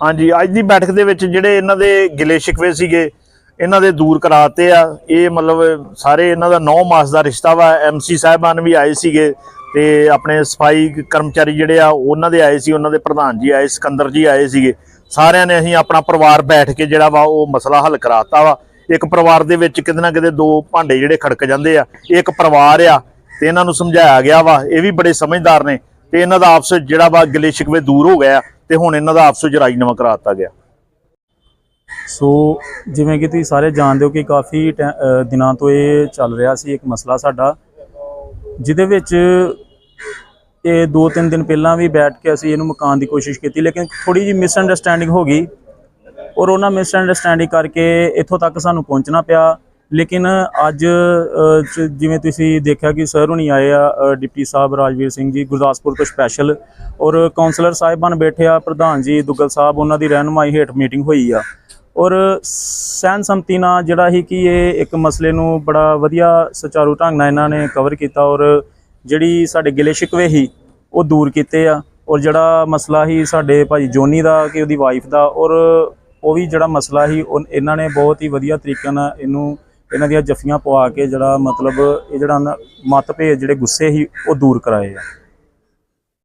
ਹਾਂਜੀ, ਅੱਜ ਦੀ ਬੈਠਕ ਦੇ ਵਿੱਚ ਜਿਹੜੇ ਇਹਨਾਂ ਦੇ ਗਿਲੇ ਸ਼ਿਕਵੇ ਸੀਗੇ, ਇਹਨਾਂ ਦੇ ਦੂਰ ਕਰਾਤੇ ਆ। ਇਹ ਮਤਲਬ ਸਾਰੇ ਇਹਨਾਂ ਦਾ 9 ਮਾਸ ਦਾ ਰਿਸ਼ਤਾ ਵਾ। ਐਮਸੀ ਸਾਹਿਬਾਨ ਵੀ ਆਏ ਸੀਗੇ ਤੇ ਆਪਣੇ ਸਫ਼ਾਈ ਕਰਮਚਾਰੀ ਜਿਹੜੇ ਆ, ਉਹਨਾਂ ਦੇ ਆਏ ਸੀ, ਉਹਨਾਂ ਦੇ ਪ੍ਰਧਾਨ ਜੀ ਆਏ, ਸਿਕੰਦਰ ਜੀ ਆਏ ਸੀਗੇ। ਸਾਰਿਆਂ ਨੇ ਅਸੀਂ ਆਪਣਾ ਪਰਿਵਾਰ ਬੈਠ ਕੇ ਜਿਹੜਾ ਵਾ, ਉਹ ਮਸਲਾ ਹੱਲ ਕਰਾਤਾ ਵਾ। ਇੱਕ ਪਰਿਵਾਰ ਦੇ ਵਿੱਚ ਕਿਤੇ ਨਾ ਕਿਤੇ ਦੋ ਭਾਂਡੇ ਜਿਹੜੇ ਖੜਕ ਜਾਂਦੇ ਆ। ਇਹ ਇੱਕ ਪਰਿਵਾਰ ਆ ਤੇ ਇਹਨਾਂ ਨੂੰ ਸਮਝਾਇਆ ਗਿਆ ਵਾ। ਇਹ ਵੀ ਬੜੇ ਸਮਝਦਾਰ ਨੇ ਤੇ ਇਹਨਾਂ ਦਾ ਆਪਸ ਜਿਹੜਾ ਵਾ ਗਿਲੇ ਸ਼ਿਕਵੇ ਦੂਰ ਹੋ ਗਿਆ ਤੇ ਹੁਣ ਇਹਨਾਂ ਦਾ ਆਪਸ ਵਿੱਚ ਰਾਜੀਨਾਮਾ ਕਰਾਤਾ ਗਿਆ। ਸੋ ਜਿਵੇਂ ਕਿ ਤੁਸੀਂ ਸਾਰੇ ਜਾਣਦੇ ਹੋ ਕਿ ਕਾਫੀ ਟੈ- ਦਿਨਾਂ ਤੋਂ ਇਹ ਚੱਲ ਰਿਹਾ ਸੀ, ਇੱਕ ਮਸਲਾ ਸਾਡਾ, ਜਿਹਦੇ ਵਿੱਚ ਇਹ ਦੋ ਤਿੰਨ ਦਿਨ ਪਹਿਲਾਂ ਵੀ ਬੈਠ ਕੇ ਅਸੀਂ ਇਹਨੂੰ ਮੁਕਾਉਣ ਦੀ ਕੋਸ਼ਿਸ਼ ਕੀਤੀ, ਲੇਕਿਨ ਥੋੜੀ ਜਿਹੀ ਮਿਸਅੰਡਰਸਟੈਂਡਿੰਗ ਹੋ ਗਈ ਔਰ ਉਹਨਾਂ ਮਿਸਅੰਡਰਸਟੈਂਡਿੰਗ ਕਰਕੇ ਇੱਥੋਂ ਤੱਕ ਸਾਨੂੰ ਪਹੁੰਚਣਾ ਪਿਆ। ਲੇਕਿਨ ਅੱਜ ਚ- ਜਿਵੇਂ ਤੁਸੀਂ ਦੇਖਿਆ ਕਿ ਸਰ ਹੁਣੀ ਆਏ ਆ ਡਿਪਟੀ ਸਾਹਿਬ ਰਾਜਵੀਰ ਸਿੰਘ ਜੀ, ਗੁਰਦਾਸਪੁਰ ਤੋਂ ਸਪੈਸ਼ਲ, ਔਰ ਕਾਉਂਸਲਰ ਸਾਹਿਬਾਨ ਬੈਠੇ ਆ, ਪ੍ਰਧਾਨ ਜੀ ਦੁੱਗਲ ਸਾਹਿਬ, ਉਹਨਾਂ ਦੀ ਰਹਿਨੁਮਾਈ ਹੇਠ ਮੀਟਿੰਗ ਹੋਈ ਆ। ਔਰ ਸਹਿਨ ਸੰਮਤੀ ਨਾਲ ਜਿਹੜਾ ਹੀ ਕਿ ਇਹ ਇੱਕ ਮਸਲੇ ਨੂੰ ਬੜਾ ਵਧੀਆ ਸੁਚਾਰੂ ਢੰਗ ਨਾਲ ਇਹਨਾਂ ਨੇ ਕਵਰ ਕੀਤਾ, ਔਰ ਜਿਹੜੀ ਸਾਡੇ ਗਿਲੇ ਸ਼ਿਕਵੇ ਹੀ ਉਹ ਦੂਰ ਕੀਤੇ ਆ। ਔਰ ਜਿਹੜਾ ਮਸਲਾ ਹੀ ਸਾਡੇ ਭਾਈ ਜੋਨੀ ਦਾ ਕਿ ਉਹਦੀ ਵਾਈਫ ਦਾ, ਔਰ ਉਹ ਵੀ ਜਿਹੜਾ ਮਸਲਾ ਹੀ ਉਹ, ਇਹਨਾਂ ਨੇ ਬਹੁਤ ਹੀ ਵਧੀਆ ਤਰੀਕੇ ਨਾਲ ਇਹਨੂੰ ਇਹਨਾਂ ਦੀਆਂ ਜੱਫੀਆਂ ਪਵਾ ਕੇ ਜਿਹੜਾ ਮਤਲਬ ਇਹ ਜਿਹੜਾ ਨਾ ਮਤਭੇਦ, ਜਿਹੜੇ ਗੁੱਸੇ ਸੀ, ਉਹ ਦੂਰ ਕਰਾਏ ਆ।